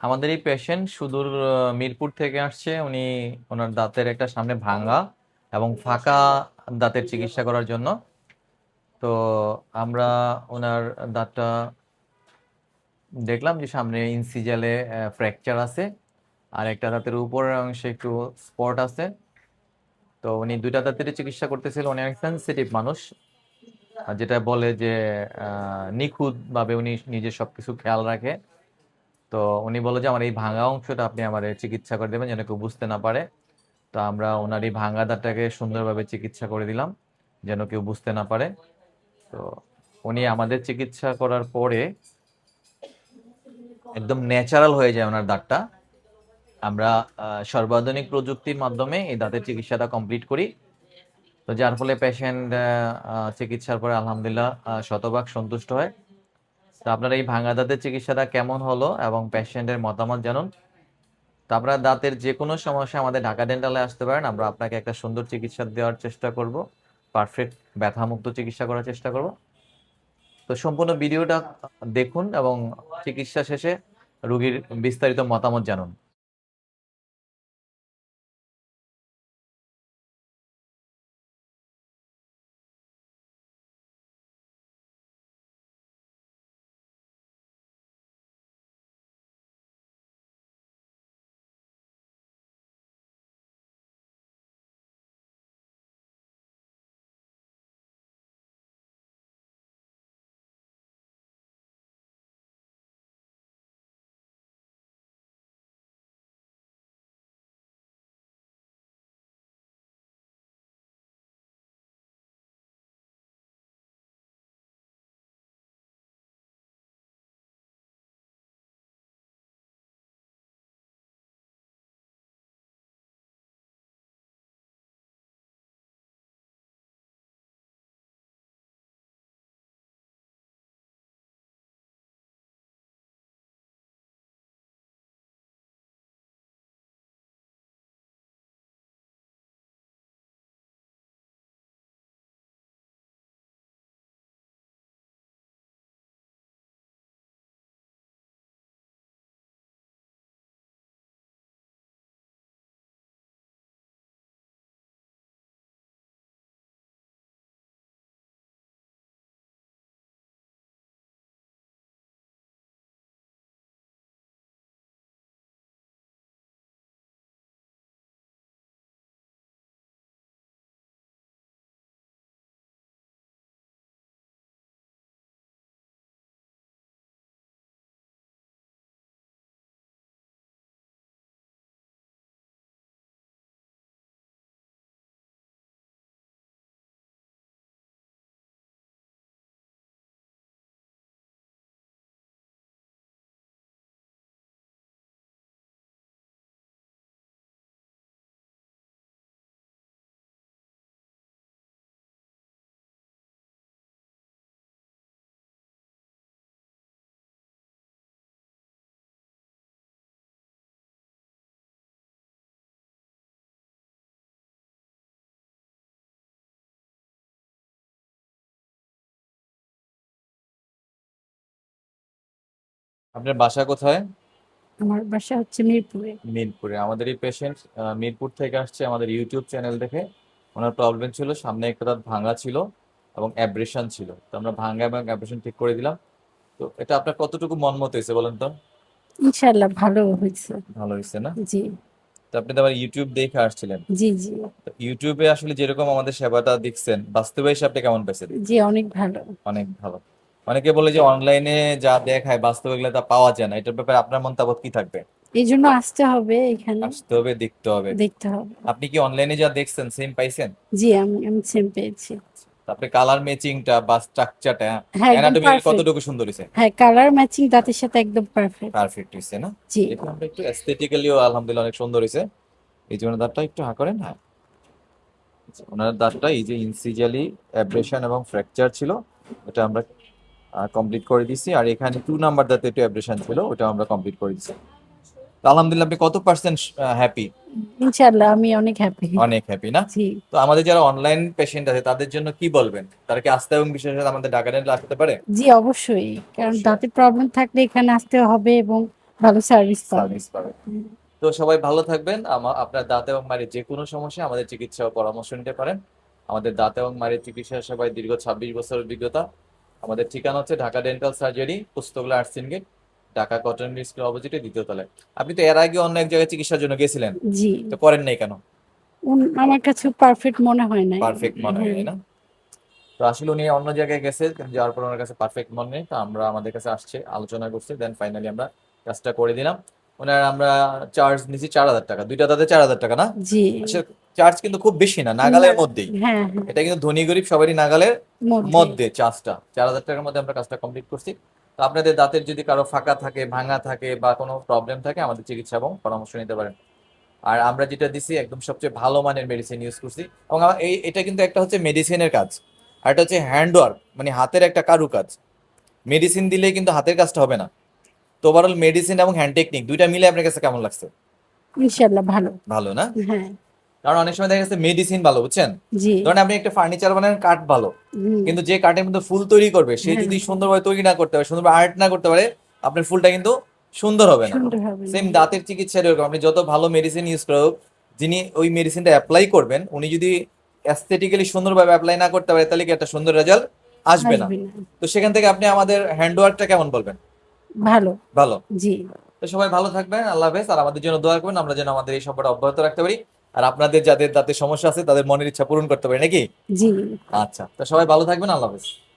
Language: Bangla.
আমাদের এই পেশেন্ট সুদূর মিরপুর থেকে আসছে। উনি ওনার দাঁতের একটা সামনে ভাঙা এবং ফাঁকা দাঁতের চিকিৎসা করার জন্য। তো আমরা ওনার দাঁতটা দেখলাম যে সামনে ইনসিজালে ফ্র্যাকচার আছে। আর একটা দাঁতের উপরের অংশে একটু স্পট আছে। তো উনি দুইটা দাঁতের চিকিৎসা করতেছিল। উনি অনেক সেন্সিটিভ মানুষ। যেটা বলে যে নিখুঁতভাবে উনি নিজের সবকিছু খেয়াল রাখে। তো উনি বলে যে, আমার এই ভাঙা অংশটা আপনি আমার চিকিৎসা করে দেবেন যেন কেউ বুঝতে না পারে। তো আমরা ওনার এই ভাঙা দাঁতটাকে সুন্দরভাবে চিকিৎসা করে দিলাম যেন কেউ বুঝতে না পারে। তো উনি আমাদের চিকিৎসা করার পরে একদম ন্যাচারাল হয়ে যায় ওনার দাঁতটা। আমরা সর্বাধুনিক প্রযুক্তির মাধ্যমে এই দাঁতের চিকিৎসাটা কমপ্লিট করি। তো যার ফলে পেশেন্ট চিকিৎসার পরে আলহামদুলিল্লাহ শতভাগ সন্তুষ্ট হয়। তো আপনার এই ভাঙা দাঁতের চিকিৎসাটা কেমন হলো এবং পেশেন্টের মতামত জানুন? তো আপনার দাঁতের যে কোনো সমস্যা আমাদের ঢাকা ডেন্টালে আসতে পারেন। আমরা আপনাকে একটা সুন্দর চিকিৎসা দেওয়ার চেষ্টা করব। পারফেক্ট ব্যথামুক্ত চিকিৎসা করার চেষ্টা করব। তো সম্পূর্ণ ভিডিওটা দেখুন এবং চিকিৎসা শেষে রুগীর বিস্তারিত মতামত জানুন। আপনার বাসা কোথায়? আমার বাসা হচ্ছে মিরপুরে। মিরপুরে। আমাদের এই পেশেন্ট মিরপুর থেকে আসছে আমাদের ইউটিউব চ্যানেল দেখে। ওনার প্রবলেম ছিল সামনে একটা দাঁত ভাঙা ছিল এবং অ্যাব্রেশন ছিল। তো আমরা ভাঙা এবং অ্যাব্রেশন ঠিক করে দিলাম। তো এটা আপনার কতটুকু মন মতো হয়েছে বলেন তো? ইনশাল্লাহ ভালো হয়েছে। ভালো হয়েছে না? জি। তো আপনি তো আবার ইউটিউব দেখে আসছিলেন। জি জি। ইউটিউবে আসলে যেরকম আমাদের সেবাটা দেখছেন বাস্তবে এসে আপনি কেমন পেয়েছেন জি অনেক ভালো। অনেক ভালো। অনেকে বলে যে অনলাইনে যা দেখায় বাস্তবে এগুলো তা পাওয়া যায় না। এটার ব্যাপারে আপনার মতামত কি থাকবে? এই জন্য আসতে হবে এখানে। আসতে হবে দেখতে হবে। দেখতে হবে। আপনি কি অনলাইনে যা দেখছেন সেম পাইছেন? জি আমি আমি সেম পেয়েছি। তারপরে কালার ম্যাচিংটা বা স্ট্রাকচারটা হ্যাঁ? অ্যানাটমি কতটুকু সুন্দর হয়েছে হ্যাঁ কালার ম্যাচিং দাঁতের সাথে একদম পারফেক্ট পারফেক্ট হয়েছে না? জি। এটা আমরা একটু অ্যাস্থেটিক্যালিও আলহামদুলিল্লাহ অনেক সুন্দর হয়েছে এই যে ওনার দাঁতটা একটু হা করেন হ্যাঁ? ওনার দাঁতটা এই যে ইনসিজালি অ্যাব্রেশন এবং ফ্র্যাকচার ছিল এটা আমরা কমপ্লিট করে দিছি। আর এখানে টু নাম্বার দাঁতে একটু অ্যাব্রেশন ছিল ওটা আমরা কমপ্লিট করে দিছি। আলহামদুলিল্লাহ আপনি কত পার্সেন্ট হ্যাপি ইনশাল্লাহ আমি অনেক হ্যাপি অনেক হ্যাপি না? তো আমাদের যারা অনলাইন পেশেন্ট আছে তাদের জন্য কি বলবেন? তারা কি আস্থা এবং বিশ্বাসের সাথে আমাদের ঢাকা ডেন্টাল আসতে পারে? জি অবশ্যই। কারণ দাঁতের প্রবলেম থাকলে এখানে আসতে হবে এবং ভালো সার্ভিস পাবে। তো সবাই ভালো থাকবেন। আপনার দাঁত এবং মাড়ির যে কোনো সমস্যা আমাদের চিকিৎসা ও পরামর্শ নিতে পারেন। আমাদের দাঁত এবং মাড়ির চিকিৎসা সেবায় দীর্ঘ ছাব্বিশ বছরের অভিজ্ঞতা। আমাদের ঠিকানা হচ্ছে Dhaka dental surgery পুস্তকলা arts gate Dhaka cotton school অপোজিটে দ্বিতীয় তলায়। আপনি তো এর আগে অন্য এক জায়গায় চিকিৎসার জন্য গেছিলেন। জি। তো করেন নাই কেন? আমার কাছে পারফেক্ট মনে হয় না পারফেক্ট মনে হয় না? তো আসলে উনি অন্য জায়গায় গেছে যাওয়ার পর ওনার কাছে পারফেক্ট মনে নেই তো আমরা আমাদের কাছে আসছে আলোচনা করছে দেন ফাইনালি আমরা কাজটা করে দিলাম। ওনার আমরা চার্জ নিছি চার হাজার টাকা। দুইটা তাতে চার হাজার টাকা না? জি। চার্জ কিন্তু খুব বেশি না নাগালের। মধ্যেই। হ্যাঁ হ্যাঁ। এটা কিন্তু ধনী গরিব সবারই নাগালের মধ্যে। মধ্যে চার্জটা চার হাজার টাকার মধ্যে আমরা কাজটা কমপ্লিট করছি। তো আপনাদের দাঁতের যদি কারও ফাঁকা থাকে ভাঙা থাকে বা কোনো প্রবলেম থাকে আমাদের চিকিৎসা এবং পরামর্শ নিতে পারেন। আর আমরা যেটা দিছি একদম সবচেয়ে ভালো মানের মেডিসিন ইউজ করছি। এবং এই এটা কিন্তু একটা হচ্ছে মেডিসিনের কাজ। আর এটা হচ্ছে হ্যান্ডওয়ার্ক মানে হাতের একটা কারুকাজ। মেডিসিন দিলে কিন্তু হাতের কাজটা হবে না। তো ওভারঅল মেডিসিন এবং হ্যান্ড টেকনিক দুইটা মিলে আপনার কাছে কেমন লাগছে? ইনশাল্লাহ ভালো। ভালো না? হ্যাঁ। কারণ অনেক সময় দেখা যাচ্ছে মেডিসিন ভালো বুঝছেন? ধরেন আপনি একটা ফার্নিচার বানান কাঠ ভালো। কিন্তু যে কাঠের মধ্যে ফুল তৈরি করবে সে হ্যাঁ। যদি সুন্দরভাবে তৈরি না করতে পারে সুন্দরভাবে আর্ট না করতে পারে আপনার ফুলটা কিন্তু সুন্দর হবে না। সুন্দর হবে সেম দাঁতের চিকিৎসা এরকম আপনি যত ভালো মেডিসিন ইউজ করুক যিনি ওই মেডিসিনটা অ্যাপ্লাই করবেন উনি যদি অ্যাস্থেটিক্যালি সুন্দরভাবে অ্যাপ্লাই না করতে পারে তাহলে কি একটা সুন্দর রেজাল্ট আসবে না। আসবে না। তো সেখান থেকে আপনি আমাদের হ্যান্ডওয়ার্কটা কেমন বলবেন? ভালো। ভালো। জি। তো সবাই ভালো থাকবেন আল্লাহ হাফেজ। আর আমাদের জন্য দোয়া করবেন আমরা যেন আমাদের এই সম্পর্কটা অব্যাহত রাখতে পারি। আর আপনাদের যাদের দাঁতে সমস্যা আছে তাদের মনের ইচ্ছা পূরণ করতে পারি নাকি? জি। আচ্ছা তো সবাই ভালো থাকবেন আল্লাহ হাফেজ।